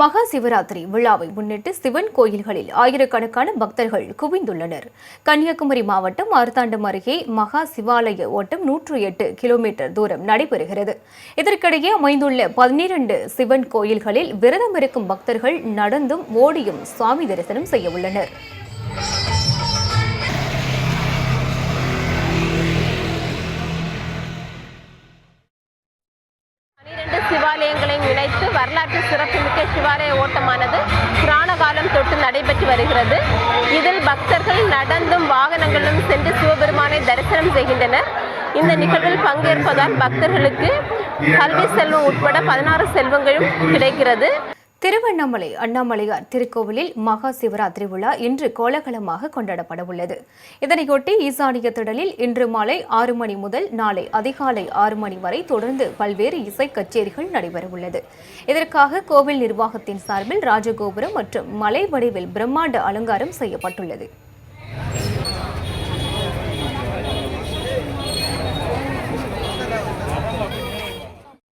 மகா சிவராத்திரி விழாவை முன்னிட்டு சிவன் கோயில்களில் ஆயிரக்கணக்கான பக்தர்கள் குவிந்துள்ளனர். கன்னியாகுமரி மாவட்டம் அருத்தாண்டம் அருகே மகா சிவாலய ஓட்டம் நூற்று எட்டு கிலோமீட்டர் தூரம் நடைபெறுகிறது. இதற்கிடையே அமைந்துள்ள பன்னிரண்டு சிவன் கோயில்களில் விரதம் இருக்கும் பக்தர்கள் நடந்தும் ஓடியும் சுவாமி தரிசனம் செய்ய உள்ளனர். சிவாலயங்களையும் இணைத்து வரலாற்று சிறப்புமிக்க சிவாலய ஓட்டமானது புராண காலம் தொட்டு நடைபெற்று வருகிறது. இதில் பக்தர்கள் நடந்தும் வாகனங்களும் சென்று சிவபெருமானை தரிசனம் செய்கின்றனர். இந்த நிகழ்வில் பங்கேற்பதால் பக்தர்களுக்கு கல்வி செல்வம் உட்பட பதினாறு செல்வங்களும் கிடைக்கிறது. திருவண்ணாமலை அண்ணாமலையார் திருக்கோவிலில் மகா சிவராத்திரி விழா இன்று கோலாகலமாக கொண்டாடப்பட உள்ளது. இதனையொட்டி ஈசானிய திடலில் இன்று மாலை ஆறு மணி முதல் நாளை அதிகாலை ஆறு மணி வரை தொடர்ந்து பல்வேறு இசை கச்சேரிகள் நடைபெறவுள்ளது இதற்காக கோவில் நிர்வாகத்தின் சார்பில் ராஜகோபுரம் மற்றும் மலை வடிவில் பிரம்மாண்ட அலங்காரம் செய்யப்பட்டுள்ளது.